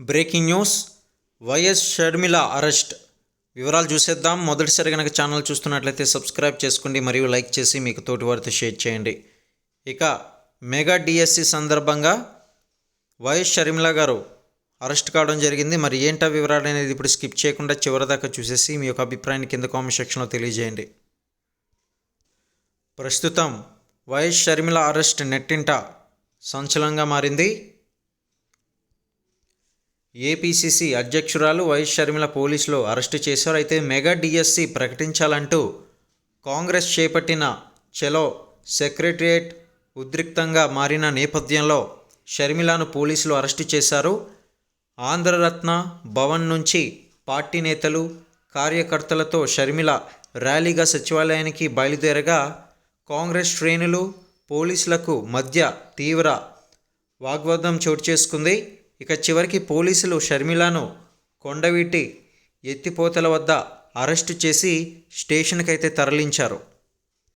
Breaking news YS Sharmila arrest. వివరాలు చూసేద్దాం. మొదటిసారి కనుక ఛానల్ చూస్తున్నట్లయితే సబ్స్క్రైబ్ చేసుకోండి మరియు లైక్ చేసి మీకు తోటి వారితో షేర్ చేయండి. ఇక మెగా డిఎస్సి సందర్భంగా వైఎస్ షర్మిల గారు అరెస్ట్ కావడం జరిగింది. మరి ఏంటా వివరాలు అనేది ఇప్పుడు స్కిప్ చేయకుండా చివరిదాకా చూసేసి మీ యొక్క అభిప్రాయాన్ని కింద కామెంట్ సెక్షన్లో తెలియజేయండి. ప్రస్తుతం వైఎస్ షర్మిల అరెస్ట్ నెట్టింట సంచలనంగా మారింది. ఏపీసీసీ అధ్యక్షురాలు వైఎస్ షర్మిల పోలీసులు అరెస్టు చేశారు. అయితే మెగా డిఎస్సి ప్రకటించాలంటూ కాంగ్రెస్ చేపట్టిన చెలో సెక్రటరియేట్ ఉద్రిక్తంగా మారిన నేపథ్యంలో షర్మిలను పోలీసులు అరెస్టు చేశారు. ఆంధ్రరత్న భవన్ నుంచి పార్టీ నేతలు కార్యకర్తలతో షర్మిల ర్యాలీగా సచివాలయానికి బయలుదేరగా కాంగ్రెస్ శ్రేణులు పోలీసులకు మధ్య తీవ్ర వాగ్వాదం చోటు చేసుకుంది. ఇక చివరికి పోలీసులు షర్మిలను కొండవీటి ఎత్తిపోతల వద్ద అరెస్టు చేసి స్టేషన్కైతే తరలించారు.